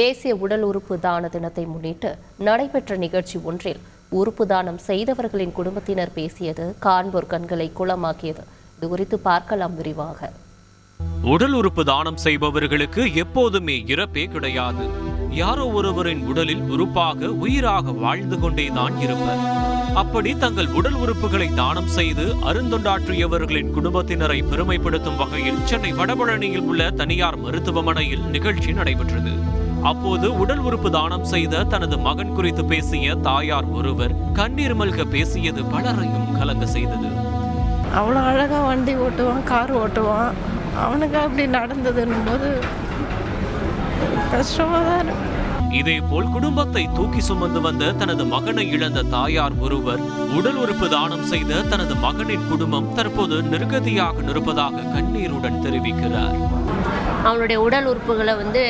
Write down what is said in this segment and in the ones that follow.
தேசிய உடல் உறுப்பு தான தினத்தை முன்னிட்டு நடைபெற்ற நிகழ்ச்சி ஒன்றில் உறுப்பு தானம் செய்தவர்களின் குடும்பத்தினர் பேசியது காண்போர் கண்களை குளமாக்கியது. இது குறித்து பார்க்கலாம் விரிவாக. உடல் உறுப்பு தானம் செய்பவர்களுக்கு எப்போதுமே இறப்பே கிடையாது. யாரோ ஒருவரின் உடலில் உறுப்பாக உயிராக வாழ்ந்து கொண்டேதான் இருப்பர். அப்படி தங்கள் உடல் உறுப்புகளை தானம் செய்து அருந்தொண்டாற்றியவர்களின் குடும்பத்தினரை பெருமைப்படுத்தும் வகையில் சென்னை வடபழனியில் உள்ள தனியார் மருத்துவமனையில் நிகழ்ச்சி நடைபெற்றது. அப்போது உடல் உறுப்பு தானம் செய்த தனது மகன் குறித்து பேசிய தாயார் ஒருவர் கண்ணீர் மல்க பேசியது பலரையும் கலங்க செய்தது. அவ்வளோ அழகாக வண்டி ஓட்டுவான் கார் ஓட்டுவான். அவனுக்கு அப்படி நடந்ததுன்னும் போது கஷ்டமாக தான் இருக்கும் இதேபோல் குடும்பத்தை தூக்கி சுமந்து வந்த தனது மகனை இழந்த தாயார் ஒருவர் உடல் உறுப்பு தானம் செய்த தனது மகனின் குடும்பம் தற்போது நிர்கதியாக நிற்பதாக கண்ணீருடன் தெரிவிக்கிறார். அவனுடைய உடல் உறுப்புகளை வந்து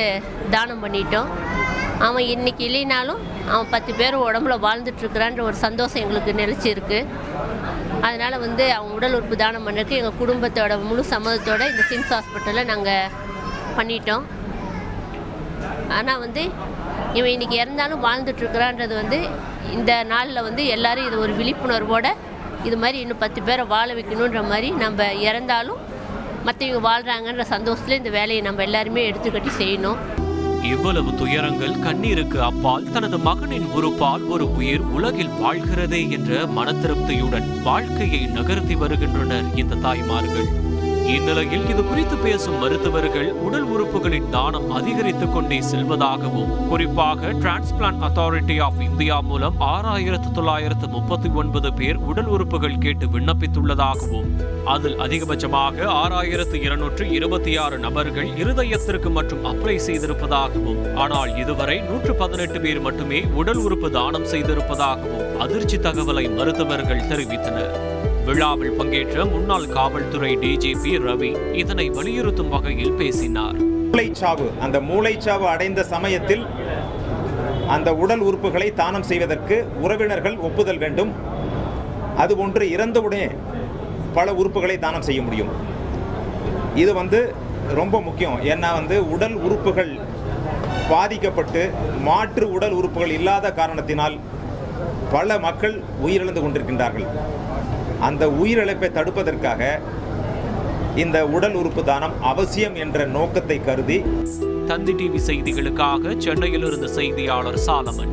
தானம் பண்ணிட்டோம். அவன் இன்னைக்கு இல்லைனாலும் அவன் பத்து பேர் உடம்புல வாழ்ந்துட்டு இருக்கிறான்ற ஒரு சந்தோஷம் எங்களுக்கு நிலச்சிருக்கு. அதனால் வந்து அவன் உடல் உறுப்பு தானம் பண்ணுறதுக்கு எங்கள் குடும்பத்தோட முழு சம்மதத்தோட இந்த சிம்ஸ் ஹாஸ்பிட்டலில் நாங்கள் பண்ணிட்டோம். ஆனால் வந்து இவன் இன்னைக்கு இறந்தாலும் வாழ்ந்துட்டு இருக்கிறான்றது வந்து இந்த நாளில் வந்து எல்லாரும் இது ஒரு விழிப்புணர்வோட இது மாதிரி இன்னும் பத்து பேரை வாழ வைக்கணுன்ற மாதிரி நம்ம இறந்தாலும் மற்றவங்க வாழ்கிறாங்கன்ற சந்தோஷத்தில் இந்த வேலையை நம்ம எல்லாருமே எடுத்துக்கட்டி செய்யணும். இவ்வளவு துயரங்கள் கண்ணீருக்கு அப்பால் தனது மகனின் உறுப்பால் ஒரு உயிர் உலகில் வாழ்கிறதே என்ற மனத்திருப்தியுடன் வாழ்க்கையை நகர்த்தி வருகின்றனர் இந்த தாய்மார்கள். இந்நிலையில் இது குறித்து பேசும் மருத்துவர்கள் உடல் உறுப்புகளின் தானம் அதிகரித்துக் கொண்டே செல்வதாகவும் குறிப்பாக டிரான்ஸ்பிளான்ட் அத்தாரிட்டி ஆஃப் இந்தியா மூலம் ஆறாயிரத்து தொள்ளாயிரத்து முப்பத்தி ஒன்பது பேர் உடல் உறுப்புகள் கேட்டு விண்ணப்பித்துள்ளதாகவும் அதில் அதிகபட்சமாக ஆறாயிரத்து இருநூற்று இருபத்தி ஆறு நபர்கள் இருதயத்திற்கு மற்றும் அப்ளை செய்திருப்பதாகவும் ஆனால் இதுவரை நூற்று பதினெட்டு பேர் மட்டுமே உடல் உறுப்பு தானம் செய்திருப்பதாகவும் அதிர்ச்சி தகவலை மருத்துவர்கள் தெரிவித்தனர். விழாவில் பங்கேற்ற முன்னாள் காவல்துறை டிஜிபி ரவி இதனை வலியுறுத்தும் வகையில் பேசினார். மூளைச்சாவு அந்த மூளைச்சாவு அடைந்த சமயத்தில் அந்த உடல் உறுப்புகளை தானம் செய்வதற்கு உறவினர்கள் ஒப்புதல் வேண்டும். அது ஒன்று இறந்தவுடனே பல உறுப்புகளை தானம் செய்ய முடியும். இது வந்து ரொம்ப முக்கியம். ஏன்னா வந்து உடல் உறுப்புகள் பாதிக்கப்பட்டு மாற்று உடல் உறுப்புகள் இல்லாத காரணத்தினால் பல மக்கள் உயிரிழந்து கொண்டிருக்கின்றார்கள். அந்த உயிரிழப்பை தடுப்பதற்காக இந்த உடல் உறுப்பு தானம் அவசியம் என்ற நோக்கத்தை கருதி தந்தி டிவி செய்திகளுக்காக சென்னையிலிருந்து செய்தியாளர் சாலமன்.